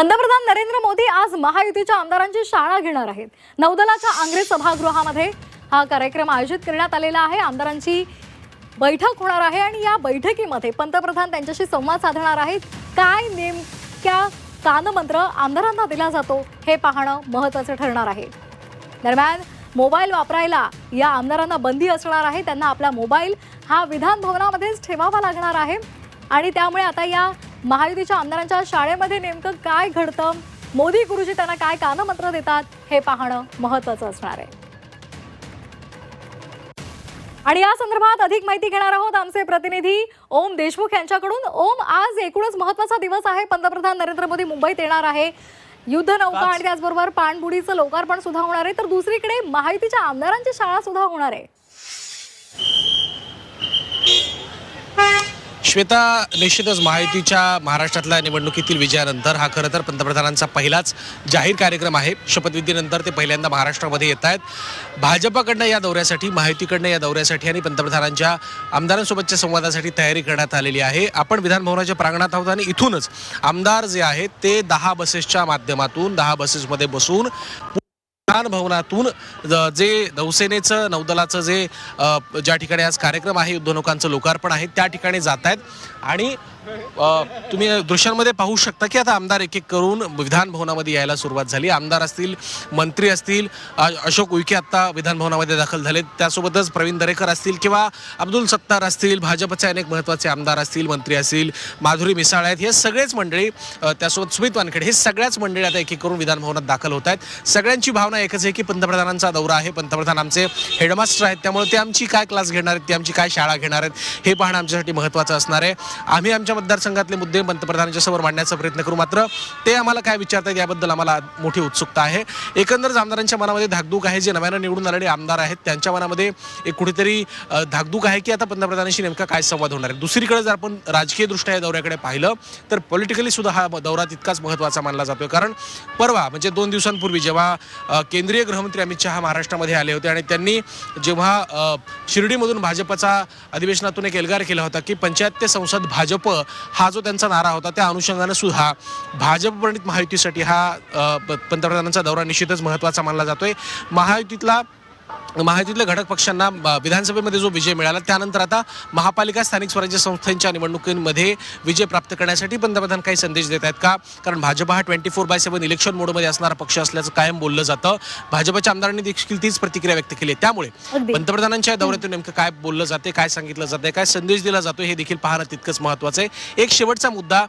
पंतप्रधान नरेंद्र मोदी आज महायुतीच्या आमदारांची शाळा घेणार आहेत. नौदलाच्या आंग्रे सभागृहामध्ये हा कार्यक्रम आयोजित करण्यात आलेला आहे. आमदारांची बैठक होणार आहे आणि या बैठकीमध्ये पंतप्रधान त्यांच्याशी संवाद साधणार आहेत. काय नेमक्या कानमंत्र आमदारांना दिला जातो हे पाहणं महत्त्वाचं ठरणार आहे. दरम्यान मोबाईल वापरायला या आमदारांना बंदी असणार आहे. त्यांना आपला मोबाईल हा विधान भवनामध्येच ठेवावा लागणार आहे. आणि त्यामुळे आता या महायुतीच्या आमदारांच्या शाळेमध्ये नेमकं काय घडतं? मोदी गुरुजी त्यांना काय कानमंत्र देतात? हे पाहणं महत्त्वाचं असणार आहे. आणि या संदर्भात अधिक माहिती घेणार आहोत आमचे प्रतिनिधी ओम देशमुख यांच्याकडून. ओम आज एकूणच महत्त्वाचा दिवस आहे. पंतप्रधान नरेंद्र मोदी मुंबईत येणार आहे. युद्ध नौका आणि त्याचबरोबर पाणबुडीचं लोकार्पण सुद्धा होणार आहे. तर दुसरीकडे महायुतीच्या आमदारांची शाळा सुद्धा होणार आहे. श्वेता निश्चितच महायुतीच्या महाराष्ट्रातल्या निवडणुकीतील विजयानंतर हा खरं तर पंतप्रधानांचा पहिलाच जाहीर कार्यक्रम आहे. शपथविधीनंतर ते पहिल्यांदा महाराष्ट्रामध्ये येत आहेत. भाजपाकडनं या दौऱ्यासाठी महायुतीकडनं या दौऱ्यासाठी आणि पंतप्रधानांच्या आमदारांसोबतच्या संवादासाठी तयारी करण्यात आलेली आहे. आपण विधानभवनाच्या प्रांगणात आहोत आणि इथूनच आमदार जे आहेत ते दहा बसेसच्या माध्यमातून दहा बसेसमध्ये बसून भवनातून जे नौसेनेचं नौदलाचं जे ज्या ठिकाणी आज कार्यक्रम आहे युद्धनौकांचं लोकार्पण आहे त्या ठिकाणी जात आहेत आणि तुम्ही दृश्यांमध्ये पाहू शकता की आता आमदार एक एक करून विधान भवनामध्ये यायला सुरुवात झाली. आमदार असतील मंत्री असतील अशोक उईके आत्ता विधान भवनामध्ये दाखल झाले त्यासोबतच प्रवीण दरेकर असतील किंवा अब्दुल सत्तार असतील भाजपचे अनेक महत्त्वाचे आमदार असतील मंत्री असतील माधुरी मिसाळ आहेत. हे सगळेच मंडळी त्यासोबत सुमित वानखेडे हे सगळ्याच मंडळी आता एक एक करून विधान भवनात दाखल होत आहेत. सगळ्यांची भावना एकच आहे की पंतप्रधानांचा दौरा आहे. पंतप्रधान आमचे हेडमास्टर आहेत. त्यामुळे ते आमची काय क्लास घेणार आहेत? ते आमची काय शाळा घेणार आहेत? हे पाहणं आमच्यासाठी महत्त्वाचं असणार आहे. आम्ही आमच्या मतदारसंघातले मुद्दे पंतप्रधानांच्या समोर मांडण्याचा प्रयत्न करू मात्र ते आम्हाला काय विचारतात याबद्दल आम्हाला मोठी उत्सुकता आहे. एकंदरच आमदारांच्या मनामध्ये धाकधूक आहे जे नव्यानं निवडून आलेले आमदार आहेत त्यांच्या मनामध्ये एक कुठेतरी धाकदूक धाकधूक आहे की आता पंतप्रधानांशी नेमका काय संवाद होणार आहे? दुसरीकडे जर आपण राजकीय दृष्ट्या या दौऱ्याकडे पाहिलं तर पॉलिटिकली सुद्धा हा दौरा तितकाच महत्त्वाचा मानला जातोय. कारण परवा म्हणजे दोन दिवसांपूर्वी जेव्हा केंद्रीय गृहमंत्री अमित शहा महाराष्ट्रामध्ये आले होते आणि त्यांनी जेव्हा शिर्डीमधून भाजपचा अधिवेशनातून एक एल्गार केला होता की पंचायत ते संसद भाजप हा जो त्यांचा नारा होता त्या अनुषंगानं सुद्धा भाजप प्रणित महायुतीसाठी हा प- पंतप्रधानांचा दौरा निश्चितच महत्त्वाचा मानला जातोय. महायुतीतला महायुतीतल्या घटक पक्षांना विधानसभेमध्ये जो विजय मिळाला त्यानंतर आता महापालिका स्थानिक स्वराज्य संस्थांच्या निवडणुकीमध्ये विजय प्राप्त करण्यासाठी पंतप्रधान काही संदेश देत आहेत का? कारण भाजप हा twenty four by seven election मोडमध्ये असणारा पक्ष असल्याचं कायम बोललं जातं. भाजपच्या आमदारांनी देखील तीच प्रतिक्रिया व्यक्त केली त्यामुळे. पंतप्रधानांच्या या दौऱ्यातून नेमकं काय बोललं जाते काय सांगितलं जाते काय संदेश दिला जातो हे देखील पाहणं तितकंच महत्त्वाचं आहे. एक शेवटचा मुद्दा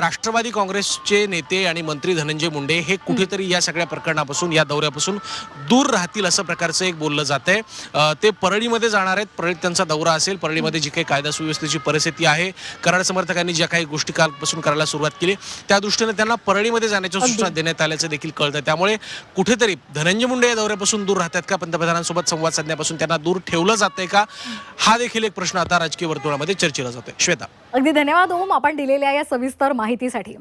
राष्ट्रवादी काँग्रेसचे नेते आणि मंत्री धनंजय मुंडे हे कुठेतरी या सगळ्या प्रकरणापासून या दौऱ्यापासून दूर राहतील असं प्रकारचं एक बोललं जात आहे ते परळीमध्ये जाणार आहेत. परळीत त्यांचा दौरा असेल. परळीमध्ये जी काही कायदा सुव्यवस्थेची परिस्थिती आहे कराड समर्थकांनी ज्या काही गोष्टी कालपासून करायला सुरुवात केली त्या दृष्टीने त्यांना परळीमध्ये जाण्याच्या सूचना देण्यात आल्याचं देखील कळतं त्यामुळे कुठेतरी धनंजय मुंडे या दौऱ्यापासून दूर राहतात का? पंतप्रधानांसोबत संवाद साधण्यापासून त्यांना दूर ठेवलं जातंय का? हा देखील एक प्रश्न आता राजकीय वर्तुळामध्ये चर्चेला जातोय. श्वेता. अगदी धन्यवाद ओम. आपण दिलेल्या या सविस्तर माहितीसाठी.